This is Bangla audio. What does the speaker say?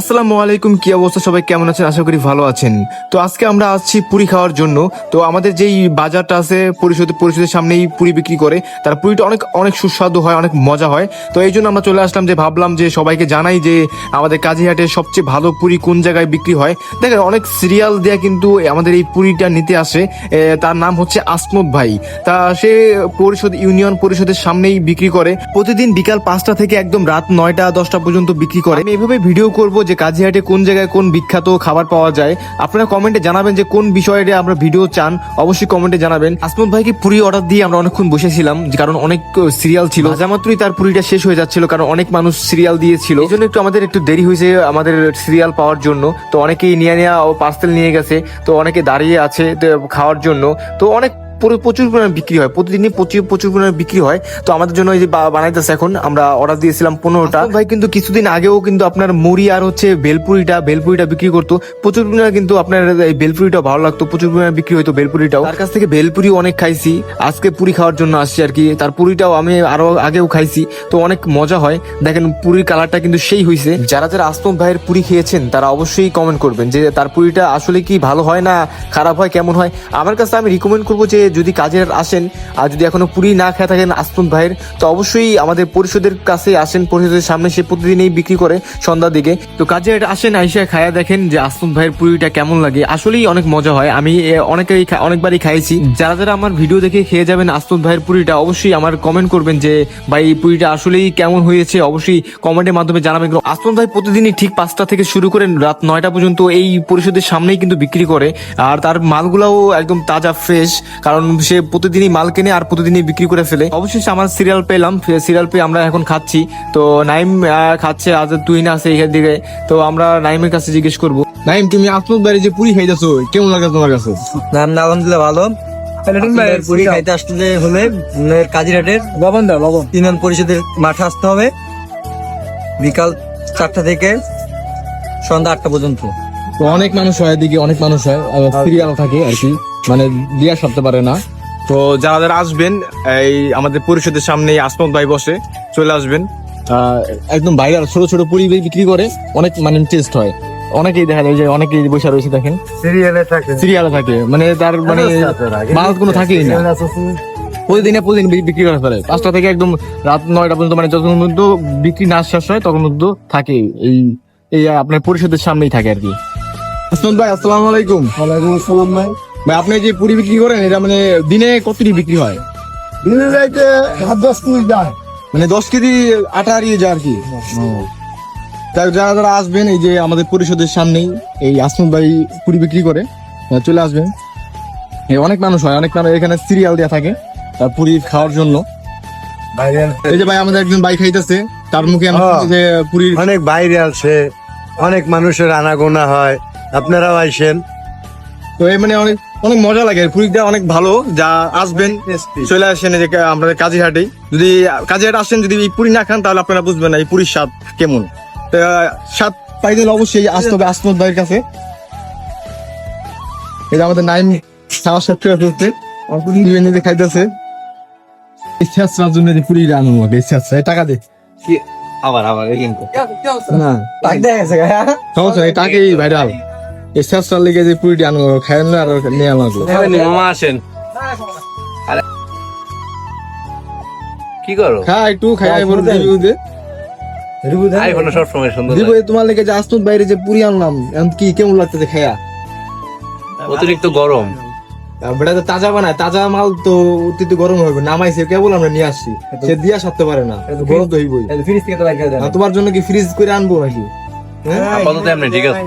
আসসালামু আলাইকুম, কি অবস্থা? সবাই কেমন আছেন? আশা করি ভালো আছেন। তো আজকে আমরা আসছি পুরি খাওয়ার জন্য। তো আমাদের যেই বাজারটা আছে পরিষদ পরিষদের সামনেই পুরি বিক্রি করে, তার পুরিটা অনেক অনেক সুস্বাদু হয়, অনেক মজা হয়। তো এই জন্য আমরা চলে আসলাম যে ভাবলাম যে সবাইকে জানাই যে আমাদের কাজীহাটে সবচেয়ে ভালো পুরি কোন জায়গায় বিক্রি হয়। দেখেন, অনেক সিরিয়াল দেয়া কিন্তু আমাদের এই পুরিটা নিতে আসে। তার নাম হচ্ছে আসমত ভাই। তা সে পরিষদ ইউনিয়ন পরিষদের সামনেই বিক্রি করে। প্রতিদিন বিকাল পাঁচটা থেকে একদম রাত নয়টা দশটা পর্যন্ত বিক্রি করে। আমি এভাবে ভিডিও করব যে কাজীহাটে কোন জায়গায় কোন বিখ্যাত খাবার পাওয়া যায়, আপনারা কমেন্টে জানাবেন যে কোন বিষয়ে আমরা ভিডিও চান। অবশ্যই কমেন্টে জানাবেন। আসমত ভাইকে পুরি অর্ডার দিয়ে আমরা অনেকক্ষণ বসেছিলাম কারণ অনেক সিরিয়াল ছিল। মাত্রই তার পুরিটা শেষ হয়ে যাচ্ছিল, কারণ অনেক মানুষ সিরিয়াল দিয়েছিল। এই জন্য একটু আমাদের একটু দেরি হয়েছে আমাদের সিরিয়াল পাওয়ার জন্য। তো অনেকেই নিয়ে নেওয়া পার্সেল নিয়ে গেছে, তো অনেকে দাঁড়িয়ে আছে খাওয়ার জন্য। তো অনেক প্রচুর পরিমাণে বিক্রি হয়। প্রতিদিনই প্রচুর প্রচুর পরিমাণে বিক্রি হয়। তো আমাদের জন্য এই যে বানাইতেছে এখন আমরা অর্ডার দিয়েছিলাম পনেরোটা। ভাই কিন্তু কিছুদিন আগেও কিন্তু আপনার মুড়ি আর হচ্ছে বেলপুরিটা বেলপুরিটা বিক্রি করতো। প্রচুর পরিমাণে কিন্তু আপনার এই বেলপুরিটা ভালো লাগতো। প্রচুর পরিমাণে বিক্রি হতো বেলপুরিটাও। তার কাছ থেকে বেলপুরি অনেক খাইছি। আজকে পুরি খাওয়ার জন্য আসছি আর কি। তার পুরিটাও আমি আরও আগেও খাইছি। তো অনেক মজা হয়। দেখেন পুরির কালারটা কিন্তু সেই হয়েছে যারা যারা আস্তম ভাইয়ের পুরি খেয়েছেন তারা অবশ্যই কমেন্ট করবেন যে তার পুরিটা আসলে কি ভালো হয় না খারাপ হয় কেমন হয়। আমার কাছে আমি রিকমেন্ড করব যে যদি কাজের আসেন আর যদি এখনও পুরি না খেয়ে থাকেন আস্তম ভাইয়ের তো অবশ্যই আমাদের পরিষদের কাছে আসেন। পরিষদের সামনে সে প্রতিদিনই বিক্রি করে সন্ধ্যার দিকে। তো কাজের আসেন আইসা খায়া দেখেন যে আস্তম ভাইয়ের পুরিটা কেমন লাগে। আসলেই অনেক মজা হয়। আমি অনেকেই অনেকবারই খাইছি। যারা যারা আমার ভিডিও দেখে খেয়ে যাবেন আস্তম ভাইয়ের পুরিটা অবশ্যই আমার কমেন্ট করবেন যে ভাই এই পুরিটা আসলেই কেমন হয়েছে? অবশ্যই কমেন্টের মাধ্যমে জানাবেন। আস্তম ভাই প্রতিদিনই ঠিক পাঁচটা থেকে শুরু করে রাত নয়টা পর্যন্ত এই পরিষদের সামনেই কিন্তু বিক্রি করে। আর তার মালগুলাও একদম তাজা ফ্রেশ কারণ সে প্রতিদিনই মাল কেনে আর প্রতিদিনই বিক্রি করে ফেলে। অবশেষে আমার সিরিয়াল পেলাম। সিরিয়াল পেয়ে আমরা এখন খাচ্ছি। তো নাইম খাচ্ছে আজ তুই না আছে এখান দিকে তো আমরা নাইমের কাছে জিজ্ঞেস করব। নাইম তুমি আসমত বাড়ি যে পুরি খাইতেছো কেমন লাগে তোমার কাছে? নাম না আলহামদুলিল্লাহ ভালো। পুরি খাইতে আসলে হলে কাজিরাটের লবণ দাও লবণ। ইউনিয়ন পরিষদের মাঠে আসতে হবে। বিকাল চারটা থেকে সন্ধ্যা আটটা পর্যন্ত। তো অনেক মানুষ হয় এদিকে অনেক মানুষ হয়। সিরিয়াল থাকে আর কি। মানে দিয়া সারতে পারে না। তো যারা যারা আসবেন এই আমাদের পরিষদের সামনে আসমত ভাই বসে চলে আসবেন। আহ, একদম ভাইরাল ছোট ছোট পুরি বিক্রি করে অনেক মানে টেস্ট হয়। অনেকেই দেখা যায় যে অনেকেই বসে রয়েছে দেখেন। সিরিয়ালে থাকে। সিরিয়ালে থাকে। মানে তার মানে মাল কোনো থাকেই না। প্রতিদিনে প্রতিদিন বিক্রি করা ফেলে পাঁচটা থেকে একদম রাত নয়টা পর্যন্ত মানে যতক্ষণ পর্যন্ত বিক্রি না শেষ হয় তখন পর্যন্ত থাকে। এই এই আপনার পরিষদের সামনেই থাকে আর কি। ভাই আসসালামু আলাইকুম। ওয়ালাইকুম আসসালাম ভাই। ভাই আপনি যে পুরি বিক্রি করেন এটা মানে দিনে কতটি বিক্রি হয়? দিনে যাইতে হাত দশ কুড়ি যায়। মানে দশ কেজি আটা হারিয়ে যায় আর কি? তাই যারা যারা আসবেন এই যে আমাদের পরিষদের সামনেই এই আসমত ভাই পুরি বিক্রি করে চলে আসবেন। এই অনেক মানুষ হয় অনেক মানুষ এখানে সিরিয়াল দেওয়া থাকে তার পুরি খাওয়ার জন্য। এই যে ভাই আমাদের একজন বাইক খাইতেছে তার মুখে। যে পুরীর অনেক বাইরে আছে অনেক মানুষের আনাগোনা হয় আপনারাও আইসেন। তো এই মানে অনেক অনেক মজা লাগে। পুরীটা অনেক ভালো। যা আসবেন চলে আসেন যে কা- আমাদের কাজীহাটে যদি কাজীহাট আসেন যদি এই পুরি না খান তাহলে আপনারা বুঝবেন না এই পুরীর স্বাদ কেমন। তো স্বাদ পাই হলে অবশ্যই আসতে হবে আসমত ভাইয়ের কাছে। যে আমাদের নাইম খাওয়া সত্যি করতে নিজে খাইতেছে। জন্য যে পুরী ইচ্ছা টাকা দে। আবার আবার কিন্তু না। টাক দেখা গেছে। সমস্যা ভাইরাল। লেগে যে পুরীটি আনো খাই না আর নিয়ে আমাকে মামা আসেন। কি করো? খা একটু খাই আইবো দিব দে রিবু দেন। আইফোন সব সময় সুন্দর দিব তোমার লেগে যে আসমত বাইরে যে পুরি আনলাম এখন কি কেমন লাগতেছে খায়া অতিরিক্ত গরম। বেটা তো তাজা বানায় তাজা মাল তো অতিরিক্ত গরম হবে নামাইছে কেবল আমরা নিয়ে আসছি। সে দিয়া সারতে পারে না গরম তো হইবই। ফ্রিজ থেকে তো বাইর করে দেন। আর তোমার জন্য কি ফ্রিজ করে আনব নাকি? হ্যাঁ? আপাতত এমনি ঠিক আছে।